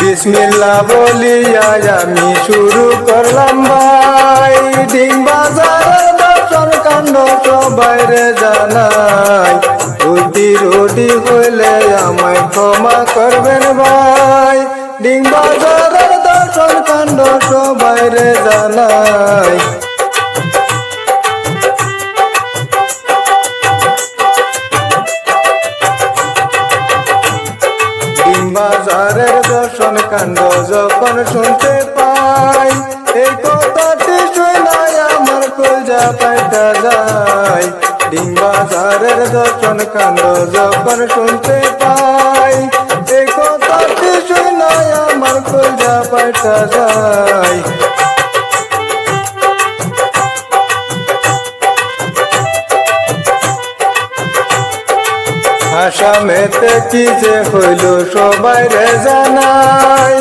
বিসমিল্লা বলিয়া আমি শুরু করলাম ভাই। ডিম বাজার দর্শন কাণ্ড সবাইরে জানাই। রুটি রুটি হইলে আমায় ক্ষমা করবেন ভাই। ডিম বাজার দর্শন কাণ্ড সবাইরে জানাই। বাজারের দর্শন কাণ্ড যখন শুনতে পাই, এই কথাটি শুনাই আমার কলজা পাইটা যায়। ডিম বাজারের দর্শন কাণ্ড যখন শুনতে পাই, এই কথাটি শুনাই আমার কলজা পাইটা যায়। আসামেতে কি যে হইল সবাই রে জানাই।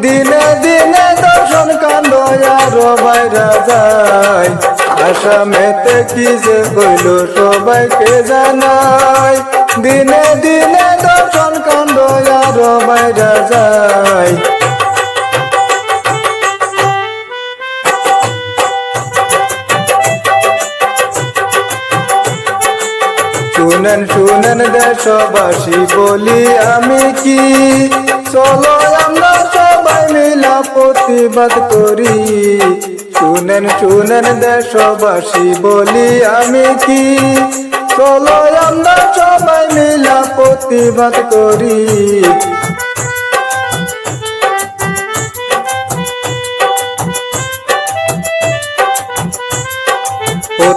দিনে দিনে দর্শন কান্দ আরও বাইরা যায়। আসামেতে কি যে হইল সবাইকে জানাই। দিনে দিনে শুনেন শুনেন দেশবাসী, বলি আমি কি? চলো আমরা সবাই মিলা প্রতিবাদ করি। শুনেন শুনেন দেশবাসী, বলি আমি কি? চলো আমরা সবাই মিলা প্রতিবাদ করি।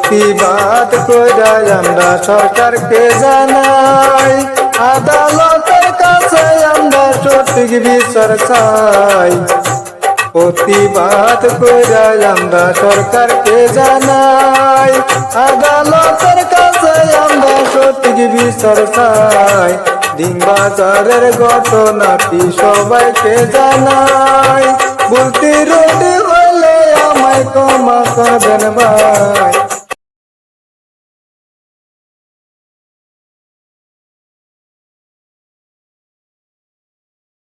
প্রতিবাদ কইরা আমরা সরকারকে জানাই। আদালতের কাছে আমরা সঠিক বিচার চাই। প্রতিবাদ কইরা আমরা সরকারকে জানাই। আদালতের কাছে আমরা সঠিক বিচার চাই। দিন বাজারের ঘটনাটি সবাইকে জানাই। বলতে রোডে হলে আমায় ক্ষমা করবেন ভাই।